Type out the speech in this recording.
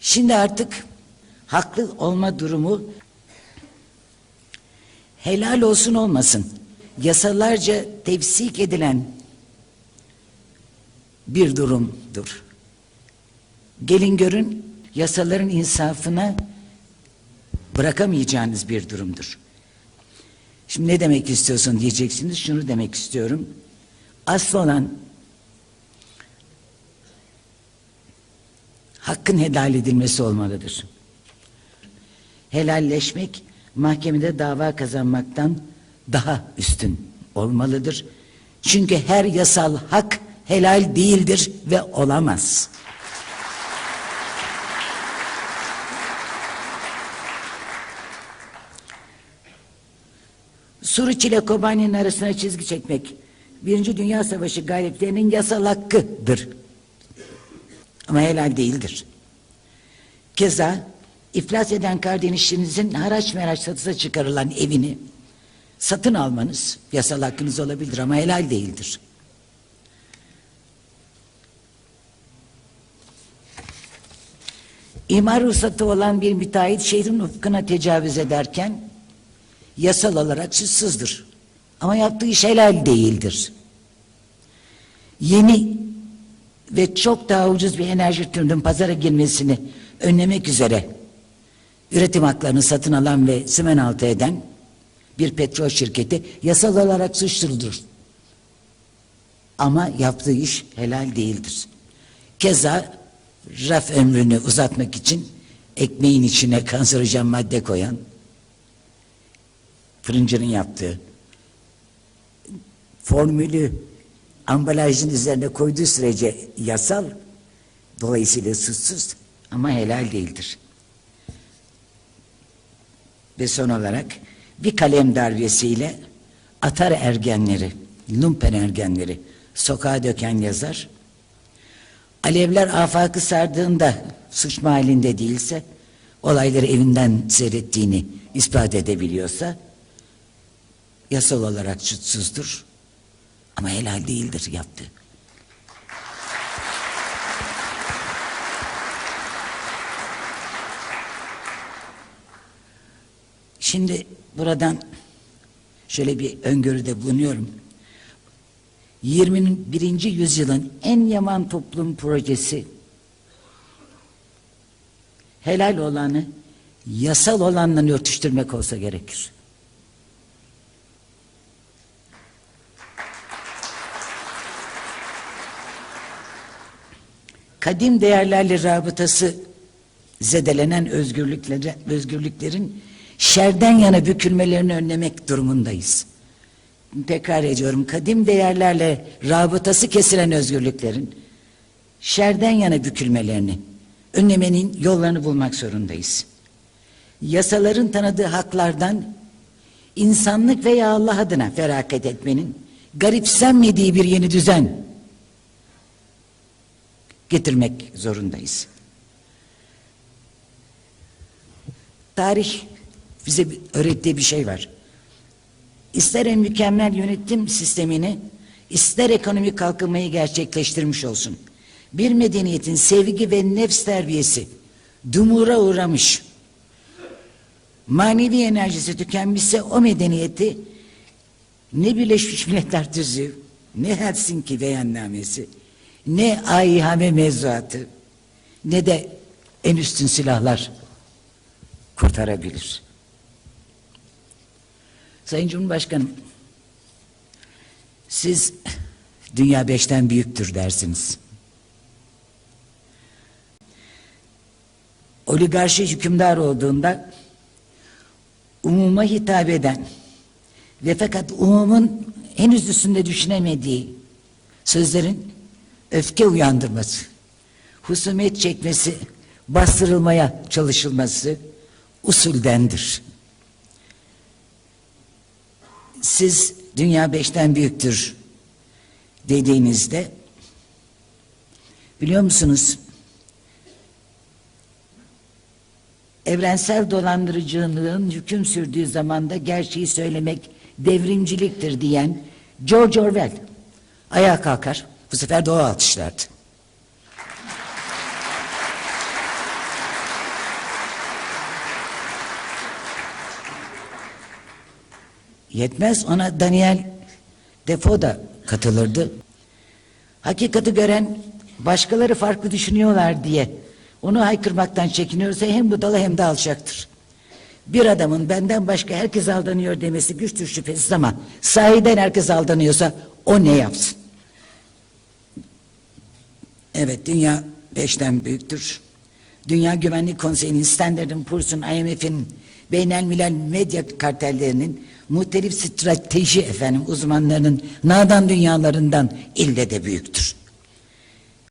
Şimdi artık haklı olma durumu helal olsun olmasın yasalarca tevsik edilen bir durumdur. Gelin görün yasaların insafına bırakamayacağınız bir durumdur. Şimdi ne demek istiyorsun diyeceksiniz. Şunu demek istiyorum. Asıl olan hakkın helal edilmesi olmalıdır. Helalleşmek mahkemede dava kazanmaktan daha üstün olmalıdır. Çünkü her yasal hak helal değildir ve olamaz. Suriç ile Kobani'nin arasına çizgi çekmek Birinci Dünya Savaşı galiplerinin yasal hakkıdır. Ama helal değildir. Keza iflas eden kardeşinizin haraç meraç satıza çıkarılan evini satın almanız yasal hakkınız olabilir ama helal değildir. İmar ruhsatı olan bir müteahhit şehrin ufkuna tecavüz ederken yasal olarak suçsuzdur. Ama yaptığı iş helal değildir. Yeni ve çok daha ucuz bir enerji türünün pazara girmesini önlemek üzere üretim haklarını satın alan ve simen altı eden bir petrol şirketi yasal olarak suçludur. Ama yaptığı iş helal değildir. Keza raf ömrünü uzatmak için ekmeğin içine kanserojen madde koyan fırıncının yaptığı formülü ambalajın üzerine koyduğu sürece yasal dolayısıyla suçsuz ama helal değildir. Ve son olarak bir kalem darbesiyle atar ergenleri, lumpen ergenleri sokağa döken yazar, alevler afakı sardığında suç mahallinde değilse, olayları evinden seyrettiğini ispat edebiliyorsa, yasal olarak suçsuzdur ama helal değildir yaptı. Şimdi buradan şöyle bir öngörüde bulunuyorum. 21. yüzyılın en yaman toplum projesi helal olanı yasal olanla örtüştürmek olsa gerekir. kadim değerlerle rabıtası zedelenen özgürlükleri, özgürlüklerin şerden yana bükülmelerini önlemek durumundayız. Tekrar ediyorum, kadim değerlerle rabıtası kesilen özgürlüklerin şerden yana bükülmelerini önlemenin yollarını bulmak zorundayız. Yasaların tanıdığı haklardan insanlık veya Allah adına feragat etmenin garipsenmediği bir yeni düzen getirmek zorundayız. Tarih bize öğrettiği bir şey var. İster en mükemmel yönetim sistemini, ister ekonomik kalkınmayı gerçekleştirmiş olsun. Bir medeniyetin sevgi ve nefs terbiyesi dumura uğramış, manevi enerjisi tükenmişse o medeniyeti ne Birleşmiş Milletler Tüzüğü, ne Helsinki beyannamesi, ne AİHM mevzuatı ne de en üstün silahlar kurtarabilir. Sayın Cumhurbaşkanım, siz dünya beşten büyüktür dersiniz. Oligarşi hükümdar olduğunda umuma hitap eden ve fakat umumun henüz üstünde düşünemediği sözlerin öfke uyandırması, husumet çekmesi, bastırılmaya çalışılması usuldendir. Siz dünya beşten büyüktür dediğinizde biliyor musunuz evrensel dolandırıcılığın hüküm sürdüğü zamanda gerçeği söylemek devrimciliktir diyen George Orwell ayağa kalkar. Bu sefer doğa alkışlardı. Yetmez ona Daniel Defoe da katılırdı. Hakikati gören başkaları farklı düşünüyorlar diye onu haykırmaktan çekiniyorsa hem budala hem de alçaktır. Bir adamın benden başka herkes aldanıyor demesi güçtür şüphesiz ama sahiden herkes aldanıyorsa o ne yapsın? Evet dünya beşten büyüktür. Dünya Güvenlik Konseyi'nin, Standard Poor's'un, IMF'in, beynelmilel medya kartellerinin, muhtelif strateji efendim uzmanlarının nadan dünyalarından ille de büyüktür.